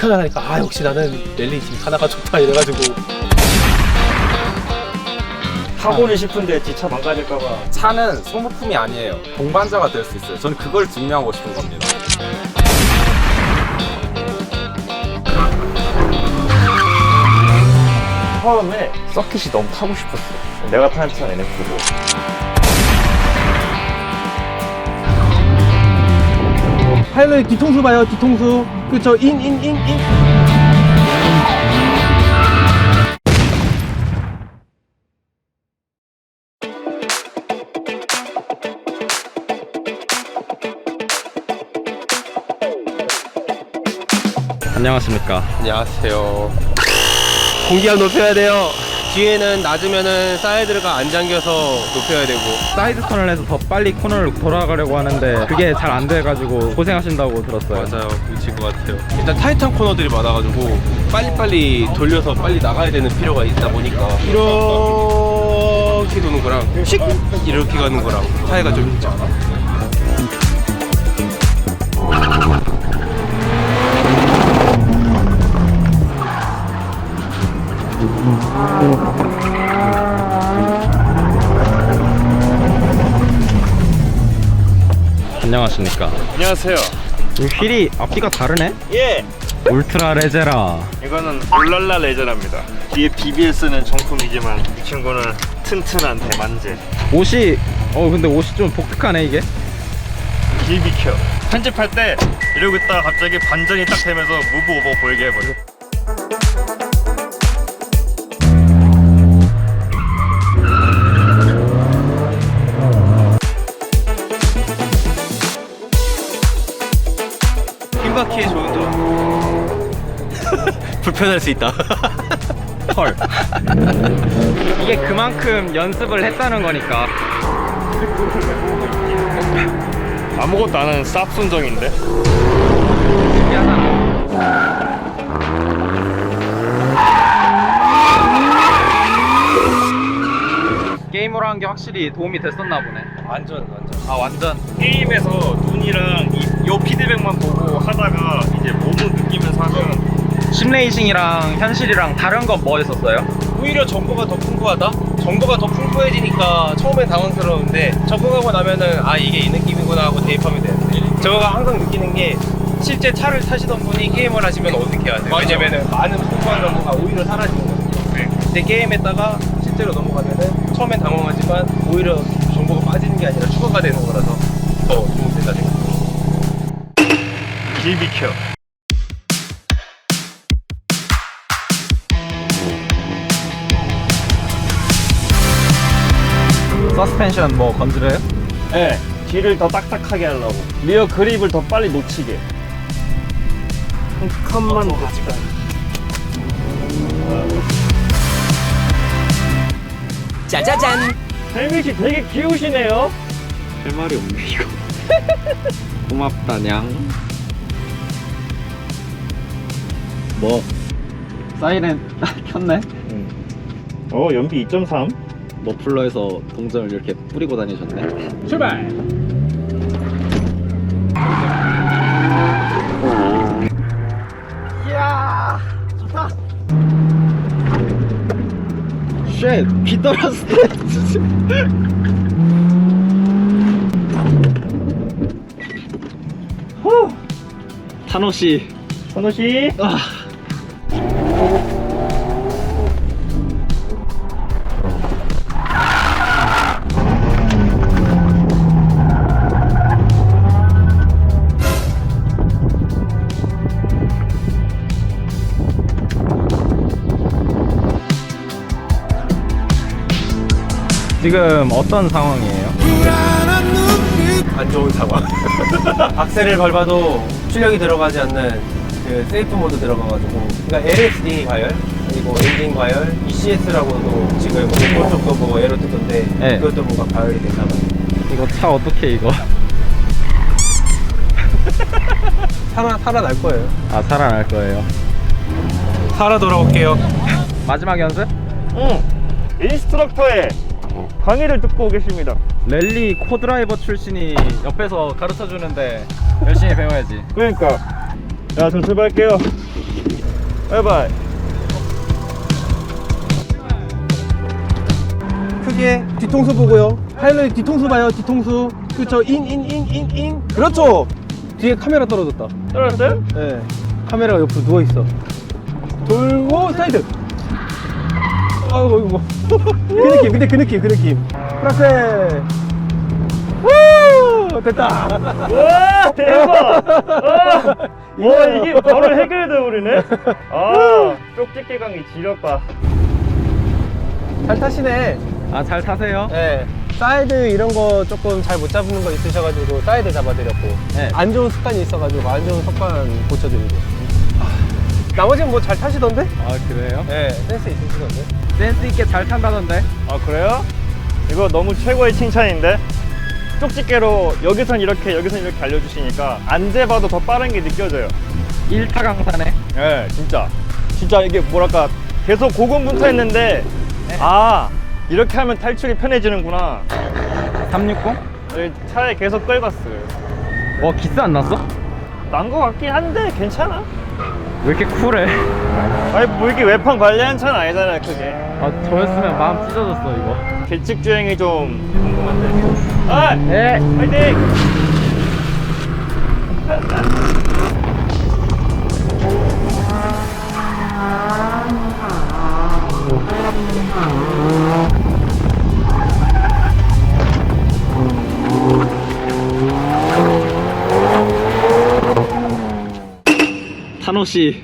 징카나 하니까 아 역시 나는 랠리 징카나가 좋다 이래가지고 타고는 싶은데 뒷차 망가질까봐 차는 소모품이 아니에요. 동반자가 될 수 있어요. 저는 그걸 증명하고 싶은 겁니다. 처음에 서킷이 너무 타고 싶었어 내가 타는 차는 NF고 파일럿 뒤통수 봐요 뒤통수 그쵸 인 인 인 인 안녕하십니까. 안녕하세요. 공기압 높여야 돼요 뒤에는 낮으면은 사이드가 안 잠겨서 높여야 되고. 사이드 터널에서 더 빨리 코너를 돌아가려고 하는데 그게 잘 안 돼가지고 고생하신다고 들었어요. 맞아요. 미칠 것 같아요. 일단 타이트한 코너들이 많아가지고 빨리빨리 돌려서 빨리 나가야 되는 필요가 있다 보니까 이렇게 도는 거랑 씩 이렇게 가는 거랑 차이가 좀 있죠 안녕하십니까. 안녕하세요 이 휠이 앞뒤가 다르네? 예 울트라 레제라. 이거는 올랄라 레저랍니다 뒤에 BBS는 정품이지만 이 친구는 튼튼한 대만제 옷이 어 근데 옷이 좀 독특하네 이게. 길 비켜 편집할 때 이러고 있다가 갑자기 반전이 딱 되면서 무브 오버 보이게 해버려 불편할 수 있다 헐. 이게 그만큼 연습을 했다는 거니까. 아무것도 안 하는 쌉순정인데 신기하다. 게임으로 한 게 확실히 도움이 됐었나 보네. 완전 완전 아 완전. 게임에서 눈이랑 이, 요 피드백만 보고 하다가 심레이싱이랑 현실이랑 다른 건 뭐였었어요? 오히려 정보가 더 풍부하다? 정보가 더 풍부해지니까 처음엔 당황스러운데 적응하고 나면은 아 이게 이 느낌이구나 하고 대입하면 되는데 저가 항상 느끼는 게 실제 차를 타시던 분이 게임을 하시면 어떻게 해야 돼요? 왜냐면은 많은 풍부한 정보가 오히려 사라지는 거거든요 근데 게임에다가 실제로 넘어가면은 처음엔 당황하지만 오히려 정보가 빠지는 게 아니라 추가가 되는 거라서 더 도움된다 생각합니다 길 비켜 서스펜션 뭐 건드려요? 네 뒤를 더 딱딱하게 하려고. 리어 그립을 더 빨리 놓치게. 한 칸만 더 찍어. 짜자잔. 헬멧이 되게 귀여우시네요. 할 말이 없네 이거. 고맙다 냥. 뭐? 사이렌 켰네. 어 연비 2.3 머플러에서 동전을 이렇게 뿌리고 다니셨네. 출발! 쉣! 비 떨었어 타노씨. 선호 씨? 아. 지금 어떤 상황이에요? 안 좋은 상황. 악셀을 밟아도 출력이 들어가지 않는 그 세이프 모드 들어가가지고 그러니까 LSD 과열 그리고 엔진 과열, ECS라고도 지금 그쪽도 뭐 에러 뜨던데 네. 그것도 뭐가 과열이 됐나 봐요. 이거 차 어떻게 이거? 살아 살아날 거예요. 아 살아날 거예요 살아 돌아올게요. 마지막 연습? 응 인스트럭터의 강의를 듣고 오겠습니다 랠리 코드라이버 출신이 옆에서 가르쳐 주는데 열심히 배워야지 그러니까 자좀 출발할게요 바이바이. 크게 뒤통수 보고요. 파일럿 뒤통수 봐요. 뒤통수. 그렇죠. 인 인 인 인 인. 그렇죠. 뒤에 카메라 떨어졌다. 떨어졌어요? 네. 카메라가 옆으로 누워 있어. 돌고 사이드. 아이고 이거. 그 느낌. 근데 그 느낌. 그 느낌. 우! 됐다. 와 대박! 와, 와 이게 바로 해결돼 버리네. 아 쪽집게 강의 지렸다. 잘 타시네. 아 잘 타세요 네. 사이드 이런 거 조금 잘 못 잡는 거 있으셔가지고 사이드 잡아드렸고 네. 안 좋은 습관이 있어가지고 안 좋은 습관 고쳐드리고 아, 나머지는 뭐 잘 타시던데? 아 그래요? 네 센스 있으시던데 센스 있게 잘 탄다던데 아 그래요? 이거 너무 최고의 칭찬인데? 쪽집게로 여기선 이렇게 여기선 이렇게 알려주시니까 안 재봐도 더 빠른 게 느껴져요. 1타 강사네 예, 진짜. 진짜 이게 뭐랄까 계속 고군분투했는데 아 이렇게 하면 탈출이 편해지는구나. 360? 여기 차에 계속 끌고 왔어요. 와 기스 안 났어? 난 거 같긴 한데 괜찮아. 왜 이렇게 쿨해? 아니 뭐 이렇게 외판 관리한 차는 아니잖아요, 그게. 아 저였으면 마음 찢어졌어 이거 계측 주행이 좀 궁금한데. 아, 네 파이팅! 씨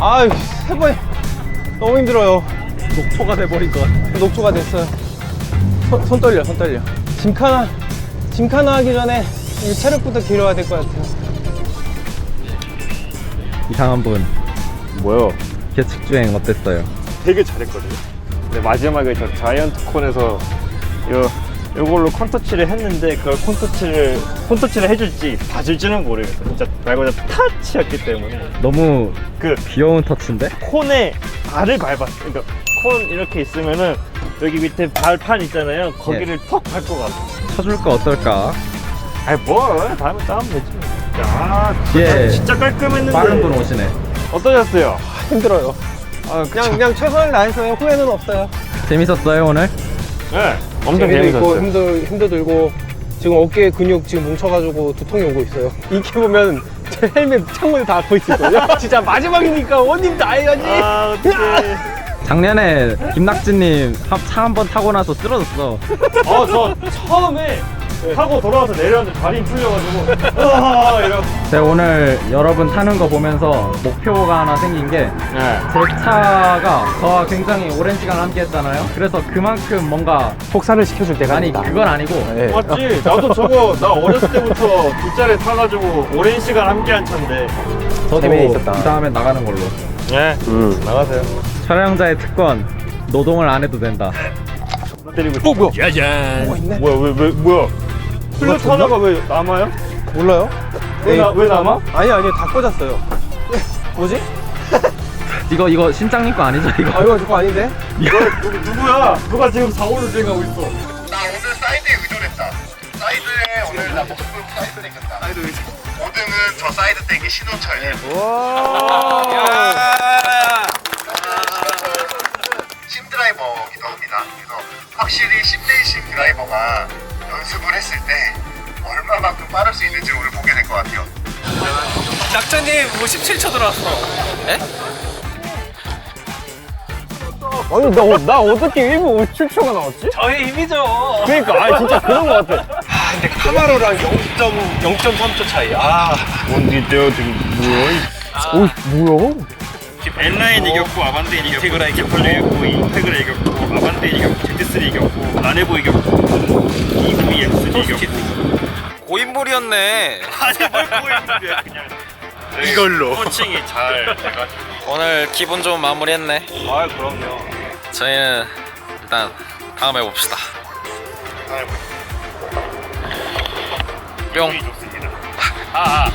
아유 세번 너무 힘들어요. 녹초가 돼버린 것 같아. 녹초가 됐어요. 손, 손 떨려 손 떨려. 짐카나 짐카나 하기 전에 이 체력부터 길어야 될 것 같아요 이상한 분 뭐요? 계측 주행 어땠어요? 되게 잘했거든요. 근데 마지막에 저 자이언트 콘에서 요 요걸로 콘터치를 했는데 그걸 콘터치를 콘터치를 해줄지 봐줄지는 모르겠어요. 진짜 말 그대로 타치였기 때문에 너무 그 귀여운 터치인데? 콘에 발을 밟았어. 그러니까 콘 이렇게 있으면은 여기 밑에 발판 있잖아요. 거기를 턱 밟고 갔어. 쳐줄까 어떨까? 아이 뭘 다음에 싸우면 되지. 야, 예. 진짜 깔끔했는데. 빠른 분 오시네 어떠셨어요? 힘들어요 아, 그냥 그냥 최선을 다했어요 후회는 없어요 재밌었어요 오늘? 네, 엄청 재밌었어요. 힘도 힘도 들고 지금 어깨 근육 지금 뭉쳐가지고 두통이 오고 있어요. 이렇게 보면 제 헬멧 창문에 닿고 있을걸요? 진짜 마지막이니까 원님 다 해야지. 아, 어떡해. 작년에 김낙진님 차 한 번 타고 나서 쓰러졌어 어, 저 처음에 타고 돌아와서 내렸는데 다리 풀려가지고 아, 이러. 제가 오늘 여러분 타는 거 보면서 목표가 하나 생긴 게 네. 제 차가 저와 굉장히 오랜 시간 함께 했잖아요 그래서 그만큼 뭔가 폭사를 시켜줄 때가 아니 됐다. 그건 아니고 네. 맞지? 나도 저거 나 어렸을 때부터 뒷자리 타가지고 오랜 시간 함께한 차인데. 저도 재미는 있었다. 이 다음엔 나가는 걸로 네. 음. 나가세요. 촬영자의 특권 노동을 안 해도 된다 때리고. 어 뭐야? 있네? 뭐야 왜 왜 뭐야? 플랫 하나가 왜 남아요? 몰라요? 왜, 나, 왜 남아? 아니 아니 다 꽂았어요. 뭐지? 이거 이거 신장님 거 아니죠 이거? 아 이거 저거 아닌데? 이거 누, 누구야? 누가 지금 사고를 주행하고 있어? 나 오늘 사이드에 의존했다. 사이드에 오늘 나 목숨 사이드 땡겼다. 사이드 의존. 5등은 저 사이드 땡기 신호철. 와. 심 드라이버기도 합니다. 그래서 확실히 심레이싱 드라이버가 연습을 했을 때 얼마만큼 빠를 수 있는지 오늘 보게 될것 같아요. 낙자님 뭐 17초 들어왔어. 에? 아니 나, 나 어떻게 1분 57초가 나왔지? 저의 힘이죠. 그러니까 아 진짜 그런 것 같아. 아 근데 카마로랑 0.0.3초 차이. 아. 뭔데 저 지금 뭐야? 오 뭐야? 엔라인 이겼고 아반떼인 이겼고 티그라 이겼고 이겼고 인테그라 이겼고 아반떼인 이겼고 Z3 이겼고 라네보 이겼고 고인물이었네. 아니 뭘 보이는데 그냥 이걸로. 코칭이 잘 돼가지고 오늘 기분 좋은 마무리했네. 아 그럼요 저희는 일단 다음에 봅시다. 다음에 뿅. 좋습니다 아아